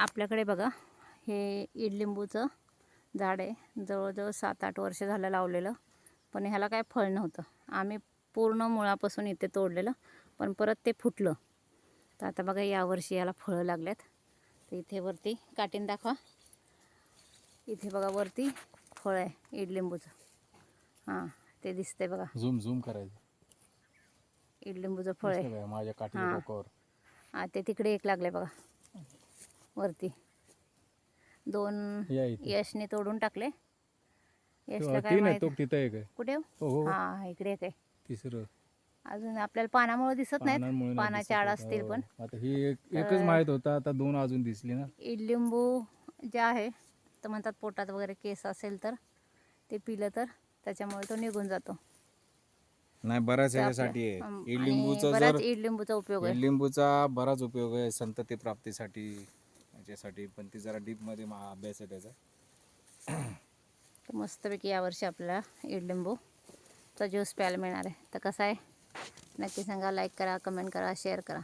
आपल्याकडे बघा हे इडलिंबूचं झाड आहे. जवळजवळ सात आठ वर्ष झालं लावलेलं पण ह्याला काय फळ नव्हतं. आम्ही पूर्ण मुळापासून इथे तोडलेलं पण परत ते फुटलं. तर आता बघा यावर्षी याला फळं लागल्यात. तर इथे वरती काटीन दाखवा. इथे बघा वरती फळ आहे इडलिंबूचं. हां ते दिसतंय बघा. झूम झूम करायचं. इडलिंबूचं फळ आहे. माझ्या काठी हां. हां ते तिकडे एक लागले बघा. वरती. दोन या इथे. यशने तोडून टाकले. यशला तेव्हा काय तीन आहे माहीत तो तिथं एक आहे. कुठे हो? हो हो. हा इकडे आहे. तिसरं. अजून आपल्याला पानामुळे दिसत नाहीत. नाही पानाच्या आड असतील. पण हो. आता ही एक एकच माहीत होता आता दोन अजून दिसली ना. इडलिंबू जे आहे तर म्हणतात पोटात वगैरे केस असेल तर ते पिलं तर त्याच्यामुळे तो निघून जातो. नाही बऱ्याच ते आपल्या- ह्याच्यासाठी आहे. अम, आणि इडलिंबूचा बराच जर इडलिंबूचा उपयोग आहे. इडलिंबूचा बराच उपयोग आहे संतती प्राप्तीसाठी याच्यासाठी पण ती जरा डीपमध्ये मा- अभ्यास आहे त्याचा. तर मस्तपैकी यावर्षी आपल्याला इडलिंबूचा ज्यूस प्यायला मिळणार आहे. तर कसा आहे? नक्की सांगा लाईक करा कमेंट करा शेअर करा.